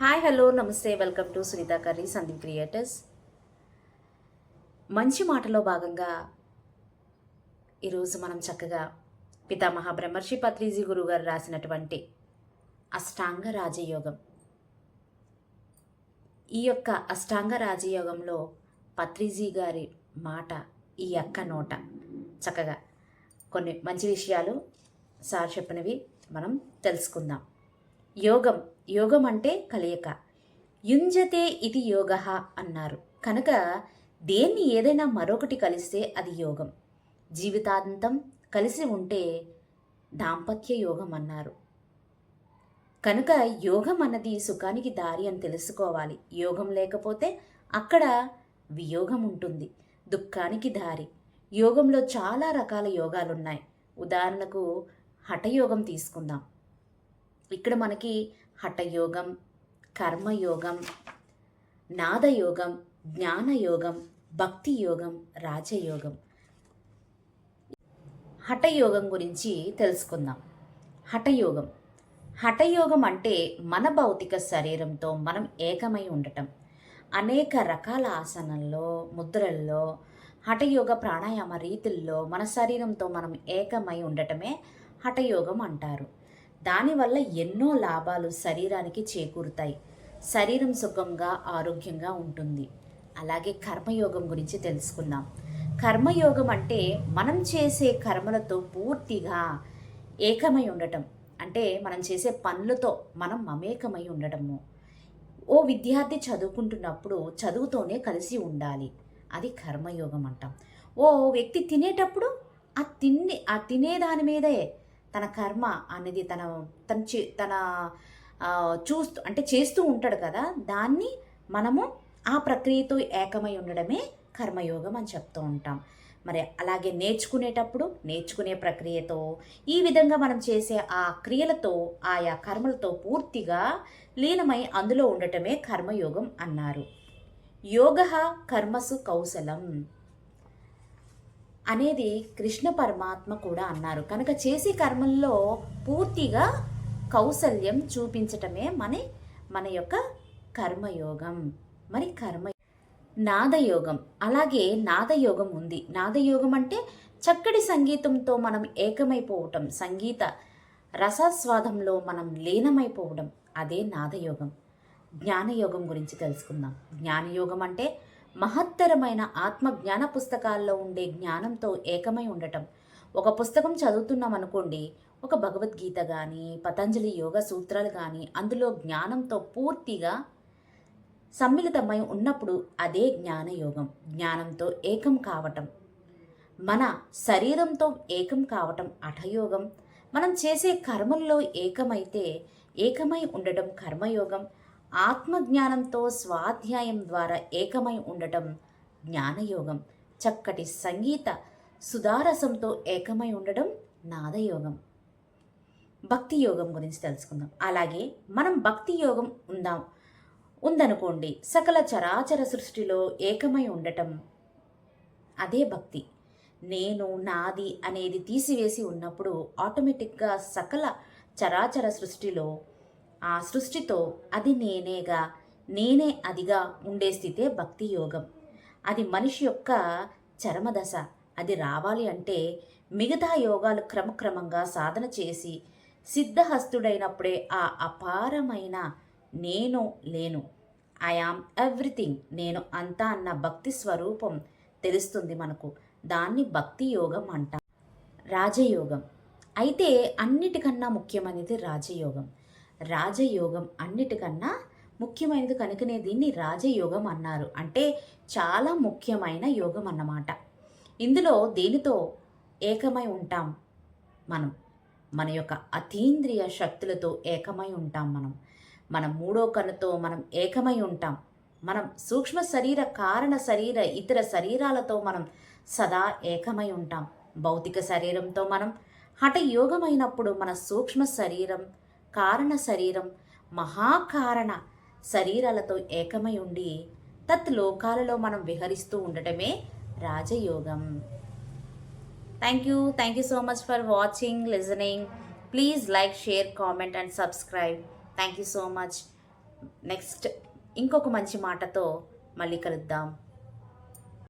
Hi hello namaste welcome to Sunitha curry Sandeep creators మంచి మాటలో భాగంగా ఈరోజు మనం చక్కగా పితామహ బ్రహ్మర్షి పత్రిజీ గురువు గారు రాసినటువంటి అష్టాంగ రాజయోగం. ఈ యొక్క అష్టాంగ రాజయోగంలో పత్రిజీ గారి మాట ఈ అక్క నోట. చక్కగా కొన్ని మంచి విషయాలు సార్ చెప్పినవి మనం తెలుసుకుందాం. యోగం యోగం అంటే కలయిక. యుంజతే ఇది యోగ అన్నారు. కనుక దేన్ని ఏదైనా మరొకటి కలిస్తే అది యోగం. జీవితాంతం కలిసి ఉంటే దాంపత్య యోగం అన్నారు. కనుక యోగం అన్నది సుఖానికి దారి అని తెలుసుకోవాలి. యోగం లేకపోతే అక్కడ వియోగం ఉంటుంది. దుఃఖానికి దారి. యోగంలో చాలా రకాల యోగాలున్నాయి. ఉదాహరణకు హఠయోగం తీసుకుందాం. ఇక్కడ మనకి హఠయోగం కర్మయోగం నాదయోగం జ్ఞానయోగం భక్తి యోగం రాజయోగం. హఠయోగం గురించి తెలుసుకుందాం. హఠయోగం. హఠయోగం అంటే మన భౌతిక శరీరంతో మనం ఏకమై ఉండటం. అనేక రకాల ఆసనంలో ముద్రల్లో హఠయోగ ప్రాణాయామ రీతుల్లో మన శరీరంతో మనం ఏకమై ఉండటమే హఠయోగం అంటారు. దానివల్ల ఎన్నో లాభాలు శరీరానికి చేకూరుతాయి. శరీరం సుఖంగా ఆరోగ్యంగా ఉంటుంది. అలాగే కర్మయోగం గురించి తెలుసుకుందాం. కర్మయోగం అంటే మనం చేసే కర్మలతో పూర్తిగా ఏకమై ఉండటం. అంటే మనం చేసే పనులతో మనం మమేకమై ఉండటము. ఓ విద్యార్థి చదువుకుంటున్నప్పుడు చదువుతోనే కలిసి ఉండాలి. అది కర్మయోగం అంటాం. ఓ వ్యక్తి తినేటప్పుడు ఆ తిన్ని ఆ తినేదాని మీదే తన కర్మ అనేది తన తన చే తన చూస్తూ అంటే చేస్తూ ఉంటాడు కదా దాన్ని మనము ఆ ప్రక్రియతో ఏకమై ఉండడమే కర్మయోగం అని చెప్తూ ఉంటాం. మరి అలాగే నేర్చుకునేటప్పుడు నేర్చుకునే ప్రక్రియతో ఈ విధంగా మనం చేసే ఆ క్రియలతో ఆయా కర్మలతో పూర్తిగా లీనమై అందులో ఉండటమే కర్మయోగం అన్నారు. యోగ కర్మసు కౌశలం. అనేది కృష్ణ పరమాత్మ కూడా అన్నారు. కనుక చేసే కర్మల్లో పూర్తిగా కౌశల్యం చూపించటమే మన మన యొక్క కర్మయోగం. మరి కర్మ నాదయోగం. అలాగే నాదయోగం ఉంది. నాదయోగం అంటే చక్కటి సంగీతంతో మనం ఏకమైపోవటం సంగీత రసాస్వాదంలో మనం లీనమైపోవడం అదే నాదయోగం. జ్ఞానయోగం గురించి తెలుసుకుందాం. జ్ఞానయోగం అంటే మహత్తరమైన ఆత్మజ్ఞాన పుస్తకాల్లో ఉండే జ్ఞానంతో ఏకమై ఉండటం. ఒక పుస్తకం చదువుతున్నాం అనుకోండి ఒక భగవద్గీత కానీ పతంజలి యోగ సూత్రాలు కానీ అందులో జ్ఞానంతో పూర్తిగా సమ్మిళితమై ఉన్నప్పుడు అదే జ్ఞానయోగం జ్ఞానంతో ఏకం కావటం. మన శరీరంతో ఏకం కావటం అఠయోగం. మనం చేసే కర్మల్లో ఏకమైతే ఏకమై ఉండటం కర్మయోగం. ఆత్మజ్ఞానంతో స్వాధ్యాయం ద్వారా ఏకమై ఉండటం జ్ఞానయోగం. చక్కటి సంగీత సుధారసంతో ఏకమై ఉండడం నాదయోగం. భక్తి యోగం గురించి తెలుసుకుందాం. అలాగే మనం భక్తి యోగం ఉందాం. ఉందనుకోండి సకల చరాచర సృష్టిలో ఏకమై ఉండటం అదే భక్తి. నేను నాది అనేది తీసివేసి ఉన్నప్పుడు ఆటోమేటిక్గా సకల చరాచర సృష్టిలో ఆ సృష్టితో అది నేనేగా నేనే అదిగా ఉండే స్థితే భక్తి యోగం. అది మనిషి యొక్క చరమదశ. అది రావాలి అంటే మిగతా యోగాలు క్రమక్రమంగా సాధన చేసి సిద్ధహస్తుడైనప్పుడే ఆ అపారమైన నేను లేను. ఐ ఆమ్ ఎవ్రీథింగ్ నేను అంతా అన్న భక్తి స్వరూపం తెలుస్తుంది మనకు. దాన్ని భక్తి యోగం అంట రాజయోగం. అయితే అన్నిటికన్నా ముఖ్యమైనది రాజయోగం. రాజయోగం అన్నిటికన్నా ముఖ్యమైనది కనుకనే దీన్ని రాజయోగం అన్నారు. అంటే చాలా ముఖ్యమైన యోగం అన్నమాట. ఇందులో దేనితో ఏకమై ఉంటాం మనం? మన యొక్క అతీంద్రియ శక్తులతో ఏకమై ఉంటాం మనం. మన మూడో కన్నుతో మనం ఏకమై ఉంటాం. మనం సూక్ష్మ శరీర కారణ శరీర ఇతర శరీరాలతో మనం సదా ఏకమై ఉంటాం. భౌతిక శరీరంతో మనం. హఠయోగమైనప్పుడు మన సూక్ష్మ శరీరం కారణ శరీరం మహాకారణ శరీరాలతో ఏకమై ఉండి తత్ లోకాలలో మనం విహరిస్తూ ఉండటమే రాజయోగం. Thank you thank you so much for watching listening please like share comment and subscribe thank you so much next ఇంకొక మంచి మాటతో మళ్ళీ కలుద్దాం.